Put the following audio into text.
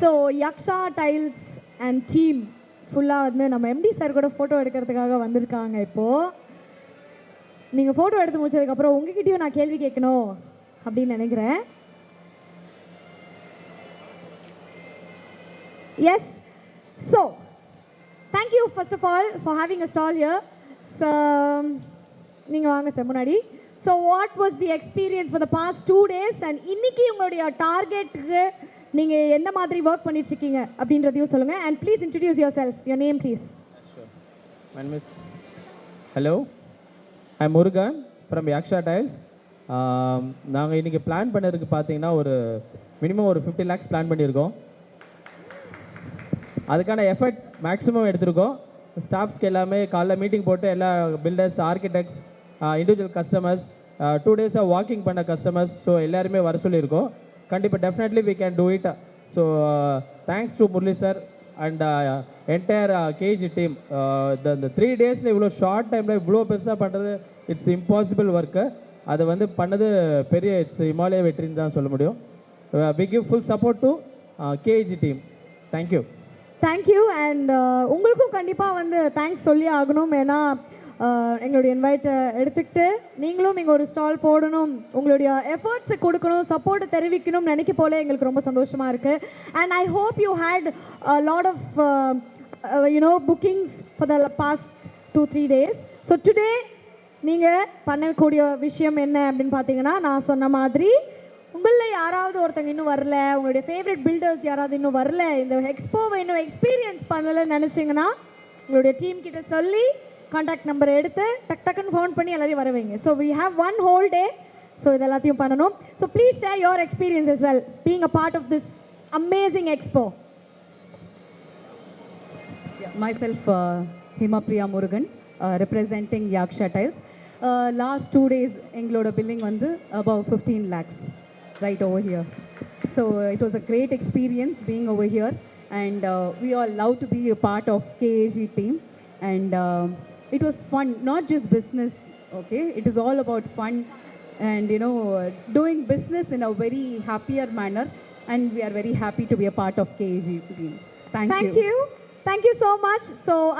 So Yaksha tiles and team ஃபுல்லாக வந்து நம்ம எம்டி சார் கூட ஃபோட்டோ எடுக்கிறதுக்காக வந்திருக்காங்க இப்போது நீங்கள் ஃபோட்டோ எடுத்து முடிச்சதுக்கப்புறம் உங்ககிட்டயும் நான் கேள்வி கேட்கணும் அப்படின்னு நினைக்கிறேன். Yes so thank you first of all for having a stall here so நீங்கள் வாங்க சார் முன்னாடி. So what was the experience for the past two days and இன்னைக்கு உங்களுடைய டார்கெட்டுக்கு நீங்கள் எந்த மாதிரி ஒர்க் பண்ணிட்டு இருக்கீங்க அப்படின்றதையும் சொல்லுங்கள் and please introduce yourself your name please hello I Murugan from Yaksha tiles நாங்கள் இன்றைக்கி பிளான் பண்ணதுக்கு பார்த்தீங்கன்னா ஒரு மினிமம் ஒரு ஃபிஃப்டி லேக்ஸ் பிளான் பண்ணியிருக்கோம். அதுக்கான எஃபர்ட் மேக்ஸிமம் எடுத்திருக்கோம். ஸ்டாஃப்ஸ்க்கு எல்லாமே காலைல மீட்டிங் போட்டு எல்லா builders architects individual customers two டேஸாக வாக்கிங் பண்ண கஸ்டமர்ஸ் ஸோ எல்லாருமே வர சொல்லியிருக்கோம். கண்டிப்பாக definitely we can do it so thanks to Murali sir and entire K G team இந்த த்ரீ டேஸில் இவ்வளோ ஷார்ட் டைமில் இவ்வளோ பெருசாக பண்ணுறது இட்ஸ் இம்பாசிபிள் ஒர்க்கு அதை வந்து பண்ணது பெரிய இட்ஸ் இமாலய வெற்றின்னு தான் சொல்ல முடியும். We give full support to K G team thank you thank you and உங்களுக்கும் கண்டிப்பாக வந்து தேங்க்ஸ் சொல்லி ஆகணும். ஏன்னா எங்களுடைய இன்வைட்டை எடுத்துக்கிட்டு நீங்களும் இங்கே ஒரு ஸ்டால் போடணும். உங்களுடைய எஃபர்ட்ஸை கொடுக்கணும் சப்போர்ட்டை தெரிவிக்கணும்னு நினைக்க போல எங்களுக்கு ரொம்ப சந்தோஷமாக இருக்குது and I hope you had lot of you know bookings for the past two three days so today நீங்கள் பண்ணக்கூடிய விஷயம் என்ன அப்படின்னு பார்த்தீங்கன்னா நான் சொன்ன மாதிரி உங்களில் யாராவது ஒருத்தங்க இன்னும் வரல உங்களுடைய ஃபேவரட் பில்டர்ஸ் யாராவது இன்னும் வரல இந்த எக்ஸ்போவை இன்னும் எக்ஸ்பீரியன்ஸ் பண்ணலைன்னு நினச்சிங்கன்னா உங்களுடைய டீம் கிட்ட சொல்லி காண்டாக்ட் நம்பர் எடுத்து டக் டக்குன்னு ஃபோன் பண்ணி எல்லாரையும் வரவைங்க so we have one whole day so இது எல்லாத்தையும் பண்ணணும் so please share your experience as well being a part of this amazing expo myself Himapriya Murugan representing Yaksha tiles last two days எங்களோட billing வந்து above fifteen lakhs right over here so it was a great experience being over here and we all love to be a part of K A G team and it was fun, not just business, okay? It is all about fun and, you know, doing business in a very happier manner. And we are very happy to be a part of KAGP. Thank, Thank you. Thank you. Thank you so much. So. I